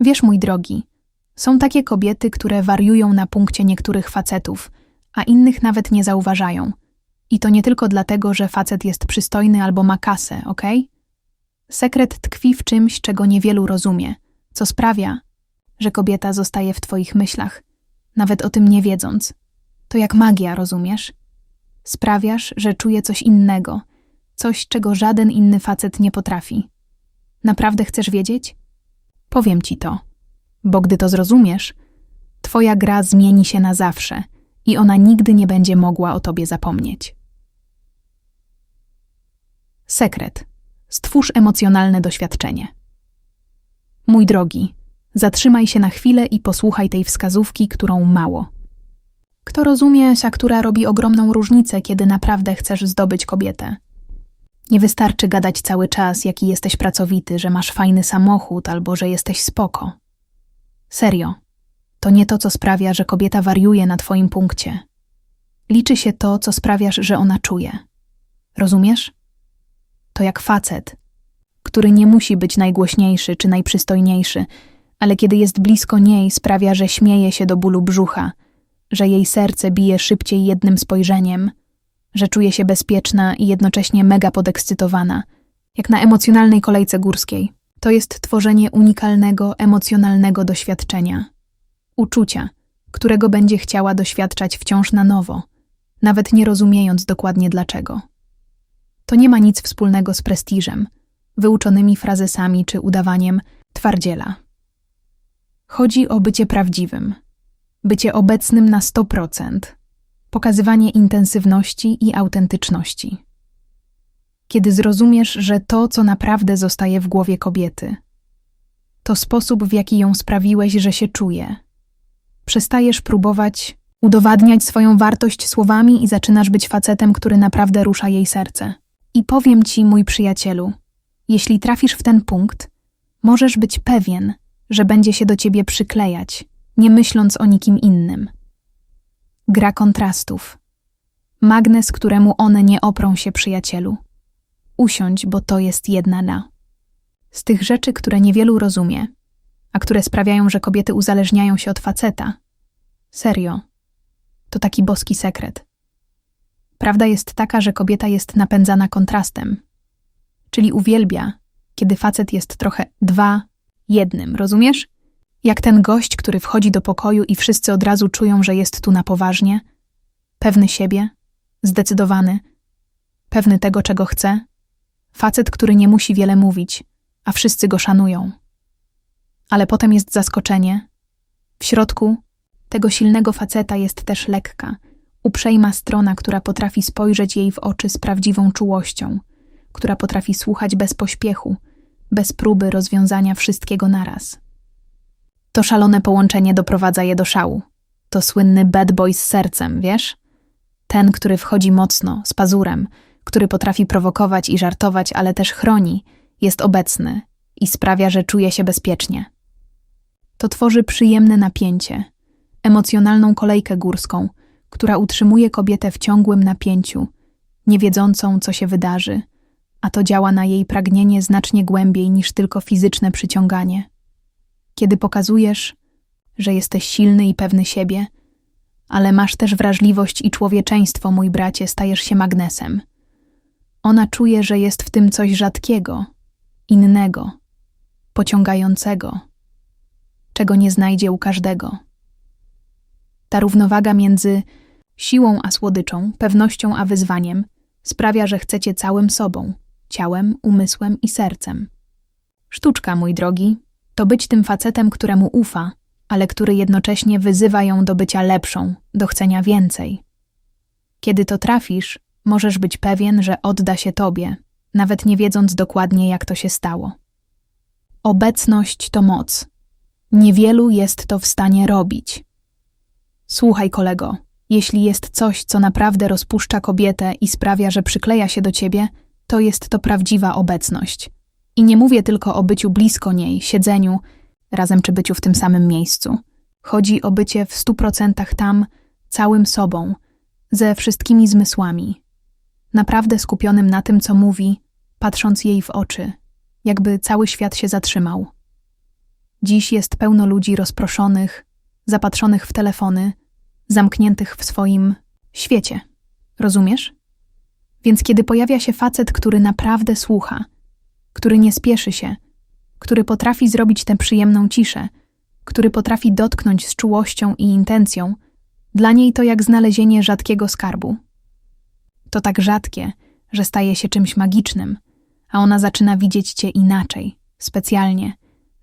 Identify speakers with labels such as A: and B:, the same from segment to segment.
A: Wiesz, mój drogi, są takie kobiety, które wariują na punkcie niektórych facetów, a innych nawet nie zauważają. I to nie tylko dlatego, że facet jest przystojny albo ma kasę, okej? Sekret tkwi w czymś, czego niewielu rozumie, co sprawia, że kobieta zostaje w twoich myślach, nawet o tym nie wiedząc. To jak magia, rozumiesz? Sprawiasz, że czuje coś innego, coś, czego żaden inny facet nie potrafi. Naprawdę chcesz wiedzieć? Powiem ci to, bo gdy to zrozumiesz, twoja gra zmieni się na zawsze i ona nigdy nie będzie mogła o tobie zapomnieć. Sekret. Stwórz emocjonalne doświadczenie. Mój drogi, zatrzymaj się na chwilę i posłuchaj tej wskazówki, którą mało. Kto rozumie, a która robi ogromną różnicę, kiedy naprawdę chcesz zdobyć kobietę? Nie wystarczy gadać cały czas, jaki jesteś pracowity, że masz fajny samochód albo że jesteś spoko. Serio, to nie to, co sprawia, że kobieta wariuje na twoim punkcie. Liczy się to, co sprawiasz, że ona czuje. Rozumiesz? To jak facet, który nie musi być najgłośniejszy czy najprzystojniejszy, ale kiedy jest blisko niej, sprawia, że śmieje się do bólu brzucha, że jej serce bije szybciej jednym spojrzeniem, że czuje się bezpieczna i jednocześnie mega podekscytowana, jak na emocjonalnej kolejce górskiej. To jest tworzenie unikalnego, emocjonalnego doświadczenia. Uczucia, którego będzie chciała doświadczać wciąż na nowo, nawet nie rozumiejąc dokładnie dlaczego. To nie ma nic wspólnego z prestiżem, wyuczonymi frazesami czy udawaniem twardziela. Chodzi o bycie prawdziwym, bycie obecnym na 100%, pokazywanie intensywności i autentyczności. Kiedy zrozumiesz, że to, co naprawdę zostaje w głowie kobiety, to sposób, w jaki ją sprawiłeś, że się czuje. Przestajesz próbować udowadniać swoją wartość słowami i zaczynasz być facetem, który naprawdę rusza jej serce. I powiem ci, mój przyjacielu, jeśli trafisz w ten punkt, możesz być pewien, że będzie się do ciebie przyklejać, nie myśląc o nikim innym. Gra kontrastów. Magnes, któremu one nie oprą się, przyjacielu. Usiądź, bo to jest jedna na. Z tych rzeczy, które niewielu rozumie, a które sprawiają, że kobiety uzależniają się od faceta. Serio. To taki boski sekret. Prawda jest taka, że kobieta jest napędzana kontrastem, czyli uwielbia, kiedy facet jest trochę dwa, jednym, rozumiesz? Jak ten gość, który wchodzi do pokoju i wszyscy od razu czują, że jest tu na poważnie, pewny siebie, zdecydowany, pewny tego, czego chce, facet, który nie musi wiele mówić, a wszyscy go szanują. Ale potem jest zaskoczenie. W środku tego silnego faceta jest też lekka, uprzejma strona, która potrafi spojrzeć jej w oczy z prawdziwą czułością, która potrafi słuchać bez pośpiechu, bez próby rozwiązania wszystkiego naraz. To szalone połączenie doprowadza je do szału. To słynny bad boy z sercem, wiesz? Ten, który wchodzi mocno, z pazurem, który potrafi prowokować i żartować, ale też chroni, jest obecny i sprawia, że czuje się bezpiecznie. To tworzy przyjemne napięcie, emocjonalną kolejkę górską, która utrzymuje kobietę w ciągłym napięciu, nie wiedzącą, co się wydarzy, a to działa na jej pragnienie znacznie głębiej niż tylko fizyczne przyciąganie. Kiedy pokazujesz, że jesteś silny i pewny siebie, ale masz też wrażliwość i człowieczeństwo, mój bracie, stajesz się magnesem. Ona czuje, że jest w tym coś rzadkiego, innego, pociągającego, czego nie znajdzie u każdego. Ta równowaga między siłą a słodyczą, pewnością a wyzwaniem sprawia, że chcecie całym sobą, ciałem, umysłem i sercem. Sztuczka, mój drogi, to być tym facetem, któremu ufa, ale który jednocześnie wyzywa ją do bycia lepszą, do chcenia więcej. Kiedy to trafisz, możesz być pewien, że odda się tobie, nawet nie wiedząc dokładnie, jak to się stało. Obecność to moc. Niewielu jest to w stanie robić. Słuchaj, kolego, jeśli jest coś, co naprawdę rozpuszcza kobietę i sprawia, że przykleja się do ciebie, to jest to prawdziwa obecność. I nie mówię tylko o byciu blisko niej, siedzeniu, razem czy byciu w tym samym miejscu. Chodzi o bycie w stu procentach tam, całym sobą, ze wszystkimi zmysłami. Naprawdę skupionym na tym, co mówi, patrząc jej w oczy, jakby cały świat się zatrzymał. Dziś jest pełno ludzi rozproszonych, zapatrzonych w telefony, zamkniętych w swoim świecie. Rozumiesz? Więc kiedy pojawia się facet, który naprawdę słucha, który nie spieszy się, który potrafi zrobić tę przyjemną ciszę, który potrafi dotknąć z czułością i intencją, dla niej to jak znalezienie rzadkiego skarbu. To tak rzadkie, że staje się czymś magicznym, a ona zaczyna widzieć cię inaczej, specjalnie,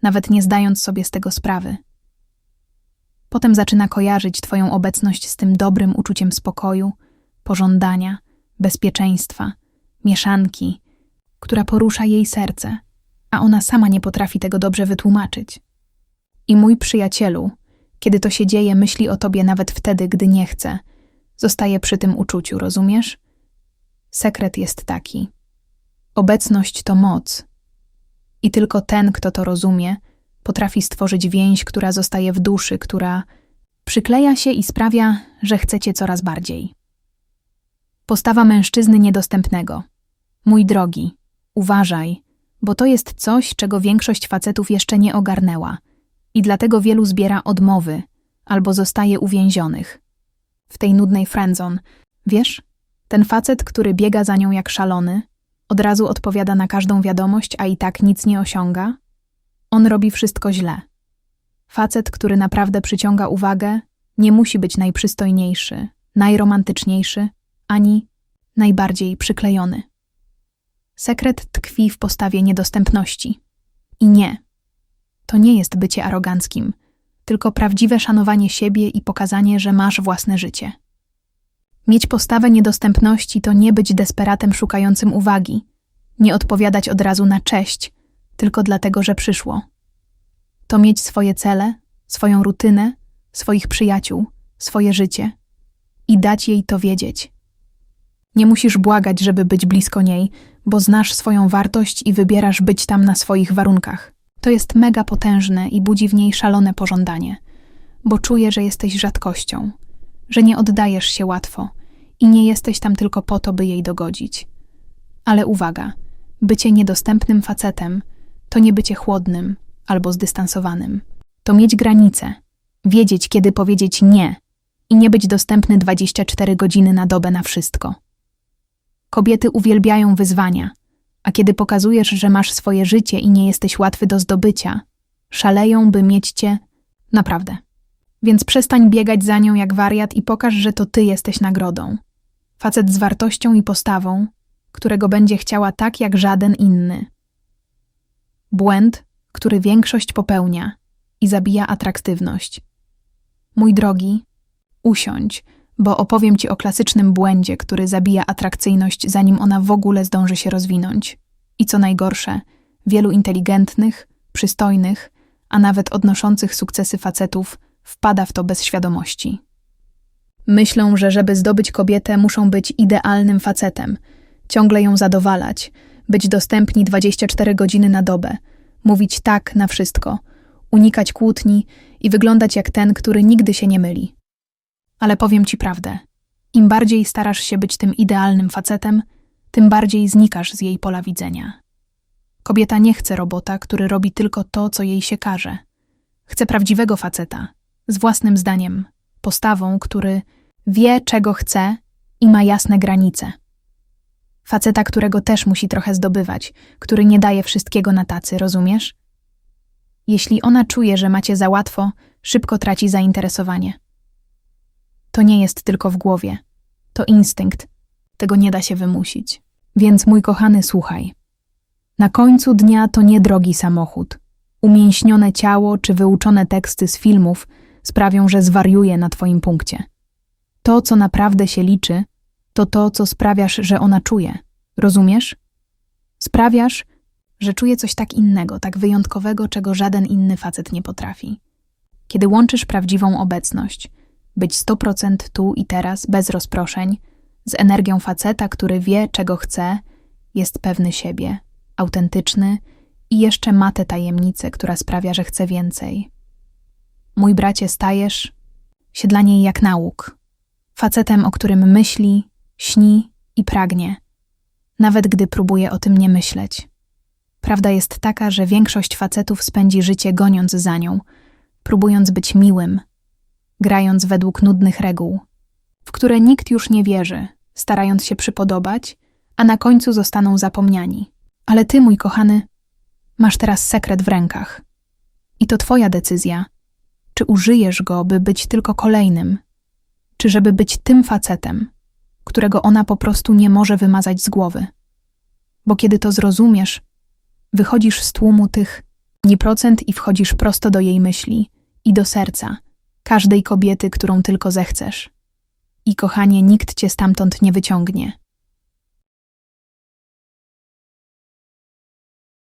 A: nawet nie zdając sobie z tego sprawy. Potem zaczyna kojarzyć Twoją obecność z tym dobrym uczuciem spokoju, pożądania, bezpieczeństwa, mieszanki, która porusza jej serce, a ona sama nie potrafi tego dobrze wytłumaczyć. I mój przyjacielu, kiedy to się dzieje, myśli o tobie nawet wtedy, gdy nie chce. Zostaje przy tym uczuciu, rozumiesz? Sekret jest taki. Obecność to moc. I tylko ten, kto to rozumie, potrafi stworzyć więź, która zostaje w duszy, która przykleja się i sprawia, że chcecie coraz bardziej. Postawa mężczyzny niedostępnego. Mój drogi, uważaj, bo to jest coś, czego większość facetów jeszcze nie ogarnęła i dlatego wielu zbiera odmowy albo zostaje uwięzionych. W tej nudnej friendzone, wiesz, ten facet, który biega za nią jak szalony, od razu odpowiada na każdą wiadomość, a i tak nic nie osiąga, on robi wszystko źle. Facet, który naprawdę przyciąga uwagę, nie musi być najprzystojniejszy, najromantyczniejszy, ani najbardziej przyklejony. Sekret tkwi w postawie niedostępności. I nie, to nie jest bycie aroganckim, tylko prawdziwe szanowanie siebie i pokazanie, że masz własne życie. Mieć postawę niedostępności to nie być desperatem szukającym uwagi, nie odpowiadać od razu na cześć, tylko dlatego, że przyszło. To mieć swoje cele, swoją rutynę, swoich przyjaciół, swoje życie i dać jej to wiedzieć. Nie musisz błagać, żeby być blisko niej, bo znasz swoją wartość i wybierasz być tam na swoich warunkach. To jest mega potężne i budzi w niej szalone pożądanie, bo czuje, że jesteś rzadkością, że nie oddajesz się łatwo i nie jesteś tam tylko po to, by jej dogodzić. Ale uwaga, bycie niedostępnym facetem to nie bycie chłodnym albo zdystansowanym. To mieć granice, wiedzieć, kiedy powiedzieć nie i nie być dostępny 24 godziny na dobę na wszystko. Kobiety uwielbiają wyzwania, a kiedy pokazujesz, że masz swoje życie i nie jesteś łatwy do zdobycia, szaleją, by mieć cię naprawdę. Więc przestań biegać za nią jak wariat i pokaż, że to ty jesteś nagrodą. Facet z wartością i postawą, którego będzie chciała tak jak żaden inny. Błęd, który większość popełnia i zabija atrakcyjność. Mój drogi, usiądź, bo opowiem ci o klasycznym błędzie, który zabija atrakcyjność, zanim ona w ogóle zdąży się rozwinąć. I co najgorsze, wielu inteligentnych, przystojnych, a nawet odnoszących sukcesy facetów wpada w to bez świadomości. Myślą, że żeby zdobyć kobietę, muszą być idealnym facetem, ciągle ją zadowalać, być dostępni 24 godziny na dobę, mówić tak na wszystko, unikać kłótni i wyglądać jak ten, który nigdy się nie myli. Ale powiem ci prawdę. Im bardziej starasz się być tym idealnym facetem, tym bardziej znikasz z jej pola widzenia. Kobieta nie chce robota, który robi tylko to, co jej się każe. Chce prawdziwego faceta, z własnym zdaniem, postawą, który wie, czego chce i ma jasne granice. Faceta, którego też musi trochę zdobywać, który nie daje wszystkiego na tacy, rozumiesz? Jeśli ona czuje, że macie za łatwo, szybko traci zainteresowanie. To nie jest tylko w głowie. To instynkt. Tego nie da się wymusić. Więc mój kochany, słuchaj. Na końcu dnia to nie drogi samochód. Umięśnione ciało czy wyuczone teksty z filmów sprawią, że zwariuje na twoim punkcie. To, co naprawdę się liczy, to to, co sprawiasz, że ona czuje. Rozumiesz? Sprawiasz, że czuje coś tak innego, tak wyjątkowego, czego żaden inny facet nie potrafi. Kiedy łączysz prawdziwą obecność, być 100% tu i teraz, bez rozproszeń, z energią faceta, który wie, czego chce, jest pewny siebie, autentyczny i jeszcze ma tę tajemnicę, która sprawia, że chce więcej. Mój bracie stajesz się dla niej jak nauk, facetem, o którym myśli, śni i pragnie, nawet gdy próbuje o tym nie myśleć. Prawda jest taka, że większość facetów spędzi życie goniąc za nią, próbując być miłym, grając według nudnych reguł, w które nikt już nie wierzy, starając się przypodobać, a na końcu zostaną zapomniani. Ale ty, mój kochany, masz teraz sekret w rękach. I to twoja decyzja. Czy użyjesz go, by być tylko kolejnym, czy żeby być tym facetem, którego ona po prostu nie może wymazać z głowy. Bo kiedy to zrozumiesz, wychodzisz z tłumu tych nie procent i wchodzisz prosto do jej myśli i do serca każdej kobiety, którą tylko zechcesz. I kochanie, nikt cię stamtąd nie wyciągnie.